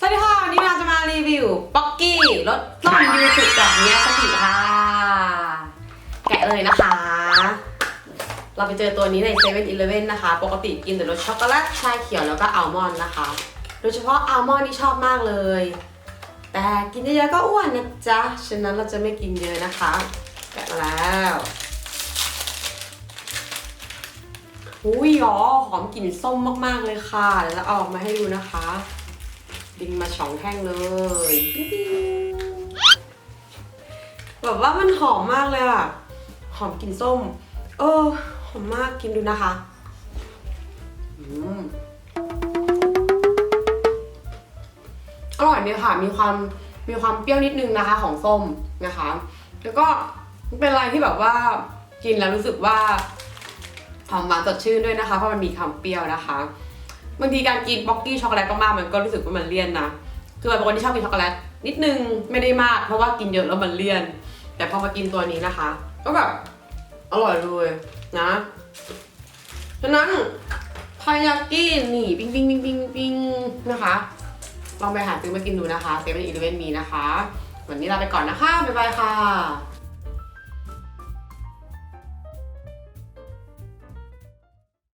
สวัสดีค่ะ วันนี้เราจะมารีวิวป๊อกกี้รสส้มยูสุจากเนี้ยสกิค่ะ แกะเลยนะคะ เราไปเจอตัวนี้ในเซเว่นอีเลฟเว่นนะคะ ปกติกินแต่รสช็อกโกแลตชาเขียวแล้วก็อัลมอนด์นะคะ โดยเฉพาะอัลมอนด์นี่ชอบมากเลย แต่กินเยอะๆก็อ้วนนะจ๊ะ ฉะนั้นเราจะไม่กินเยอะนะคะ แกะมาแล้วอุ้ยหรอหอมกลิ่นส้มมากๆเลยค่ะเดี๋ยวเราเอาออกมาให้ดูนะคะ ดึงมาสองแท่งเลยแบบว่ามันหอมมากเลยอะหอมกลิ่นส้ม เออหอมมากกินดูนะคะอืมอร่อยดีค่ะ มีความมีความเปรี้ยวนิดนึงนะคะ ของส้มนะคะ แล้วก็เป็นอะไรที่แบบว่ากินแล้วรู้สึกว่าหอมหวานสดชื่นด้วยนะคะเพราะมันมีความเปรี้ยวนะคะ บางทีการกินบ็อกกี้ช็อกโกแลตมากๆมันก็รู้สึกว่ามันเลี่ยนนะ คือบบเป็นคนที่ชอบกินช็อกโกแลตนิดนึงไม่ได้มาก เพราะว่ากินเยอะแล้วมันเลี่ยน แต่พอมากินตัวนี้นะคะ ก็แบบอร่อยเลยนะฉะนั้นทายากินี่ปิ้งปิ้งปิ้งปิ้งปิ้งนะคะลองไปหาซื้อมากินดูนะคะเซเว่นอีเลเวนมีนะคะ วันนี้ลาไปก่อนนะคะ บ๊ายบายค่ะ